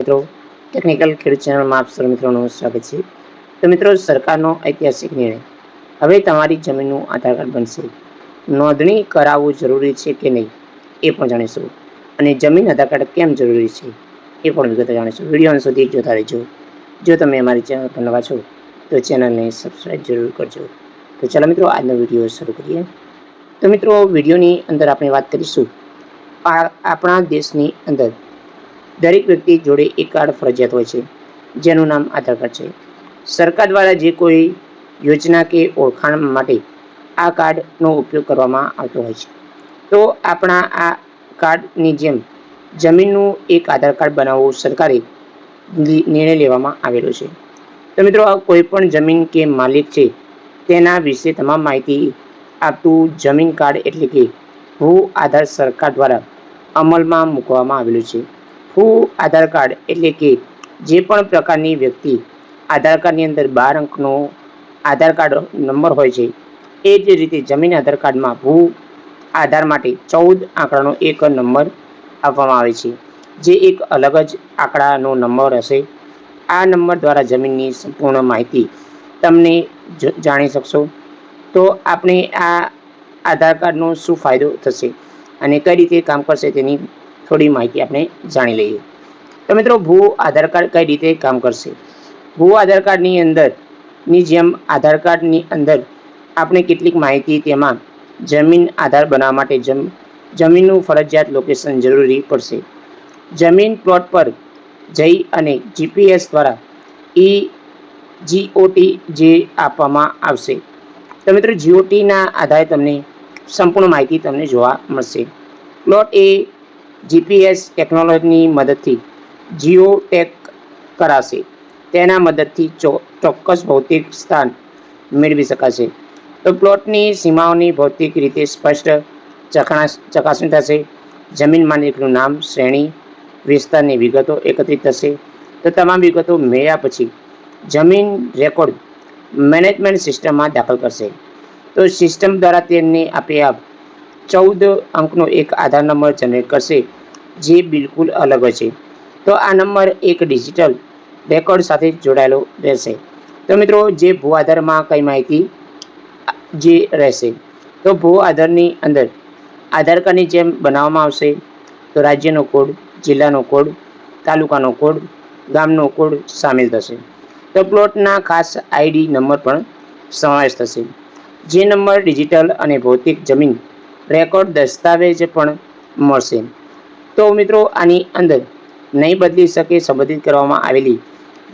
મિત્રો ટેકનિકલ ખેડૂત ચેનલમાં આપ સર્વ મિત્રોનું સ્વાગત છે. તો મિત્રો, સરકારનો ઐતિહાસિક નિર્ણય. હવે તમારી જમીનનું આધાર કાર્ડ બનશે. નોંધણી કરાવવું જરૂરી છે કે નહીં, એ પણ જાણીશું. અને જમીન આધાર કાર્ડ કેમ જરૂરી છે, એ પણ વિગતો જાણીશું. વીડિયો સુધી જોતા રહેજો. જો તમે અમારી ચેનલ પર નવા છો, તો ચેનલને સબસ્ક્રાઈબ જરૂર કરજો. તો ચાલો મિત્રો, આજનો વીડિયો શરૂ કરીએ. તો મિત્રો, વિડીયોની અંદર આપણે વાત કરીશું. આ આપણા દેશની અંદર દરેક વ્યક્તિ જોડે એક કાર્ડ ફરજિયાત હોય છે, જેનું નામ આધાર કાર્ડ છે. સરકાર દ્વારા જે કોઈ યોજના કે ઓળખાણ માટે આ કાર્ડનો ઉપયોગ કરવામાં આવતો હોય છે. તો આપણા આ કાર્ડની જેમ જમીનનું એક આધાર કાર્ડ બનાવવું સરકારે નિર્ણય લેવામાં આવેલો છે. તો મિત્રો, આ કોઈ પણ જમીન કે માલિક છે, તેના વિશે તમામ માહિતી આપતું જમીન કાર્ડ એટલે કે ભૂ આધાર સરકાર દ્વારા અમલમાં મૂકવામાં આવેલું છે. ભૂ આધાર કાર્ડ એટલે કે જે પણ પ્રકારની વ્યક્તિ આધાર કાર્ડની અંદર બાર અંકનો આધાર કાર્ડ નંબર હોય છે, એ જ રીતે જમીન આધાર કાર્ડમાં ભૂ આધાર માટે ચૌદ આંકડાનો એક નંબર આપવામાં આવે છે, જે એક અલગ જ આંકડાનો નંબર હશે. આ નંબર દ્વારા જમીનની સંપૂર્ણ માહિતી તમને જાણી શકશો. તો આપણે આ આધાર કાર્ડનો શું ફાયદો થશે અને કઈ રીતે કામ કરશે તેની થોડી માહિતી આપણે જાણી લઈએ. તો મિત્રો, ભૂ આધાર કાર્ડ કઈ રીતે કામ કરશે? ભૂ આધાર કાર્ડની અંદરની જેમ આધાર કાર્ડની અંદર આપણે કેટલીક માહિતી તેમાં જમીન આધાર બનાવવા માટે જમ, જમીનનું ફરજિયાત લોકેશન જરૂરી પડશે. જમીન પ્લોટ પર જઈ અને જીપીએસ દ્વારા ઈ જીઓટી જે આપવામાં આવશે. તો મિત્રો જીઓટીના આધારે તમને સંપૂર્ણ માહિતી તમને જોવા મળશે. પ્લોટ એ જીપીએસ ટેકનોલોજીની મદદથી જીઓ ટેક કરાશે. તેના મદદથી ચોક્કસ ભૌતિક સ્થાન મેળવી શકાશે. તો પ્લોટની સીમાઓની ભૌતિક રીતે સ્પષ્ટ ચકાસ, ચકાસણી થશે. જમીન માલિકનું નામ, શ્રેણી, વિસ્તારની વિગતો એકત્રિત થશે. તો તમામ વિગતો મેળવ્યા પછી જમીન રેકોર્ડ મેનેજમેન્ટ સિસ્ટમમાં દાખલ કરશે. તો સિસ્ટમ દ્વારા તેમને આપે આપ ચૌદ અંકનો એક આધાર નંબર જનરેટ કરશે, જે બિલકુલ અલગ હશે. તો આ નંબર એક ડિજિટલ રેકોર્ડ સાથે જોડાયેલો રહેશે. તો મિત્રો, જે ભૂ આધારમાં કઈ માહિતી જે રહેશે, તો ભૂ આધારની અંદર આધાર કાર્ડની જેમ બનાવવામાં આવશે. તો રાજ્યનો કોડ, જિલ્લાનો કોડ, તાલુકાનો કોડ, ગામનો કોડ સામેલ થશે. તો પ્લોટના ખાસ આઈડી નંબર પણ સમાવેશ થશે. જે નંબર ડિજિટલ અને ભૌતિક જમીન રેકોર્ડ દસ્તાવેજ પણ મળશે. તો મિત્રો, આની અંદર નહીં બદલી શકે સંબંધિત કરવામાં આવેલી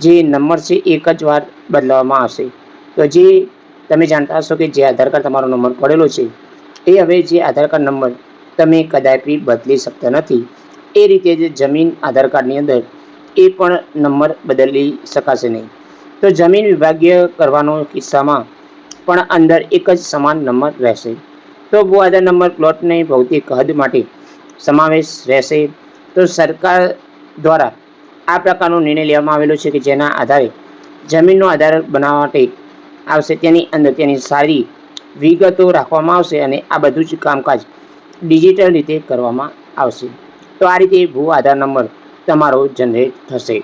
જે નંબર છે, એક જ વાર બદલાવવામાં આવશે. તો જે તમે જાણતા હશો કે જે આધાર કાર્ડ તમારો નંબર પડેલો છે, એ હવે જે આધાર કાર્ડ નંબર તમે કદાપી બદલી શકતા નથી. એ રીતે જે જમીન આધાર કાર્ડની અંદર એ પણ નંબર બદલી શકાશે નહીં. તો જમીન વિભાગીય કરવાનો કિસ્સામાં પણ અંદર એક જ સમાન નંબર રહેશે. તો ભૂ આધાર નંબર પ્લોટની ભૌતિક હદ માટે સમાવેશ રહેશે. તો સરકાર દ્વારા આ પ્રકારનો નિર્ણય લેવામાં આવેલો છે કે જેના આધારે જમીનનો આધાર બનાવવા માટે આવશે. તેની અંદર તેની સારી વિગતો રાખવામાં આવશે અને આ બધું જ કામકાજ ડિજિટલ રીતે કરવામાં આવશે. તો આ રીતે ભૂ આધાર નંબર તમારો જનરેટ થશે.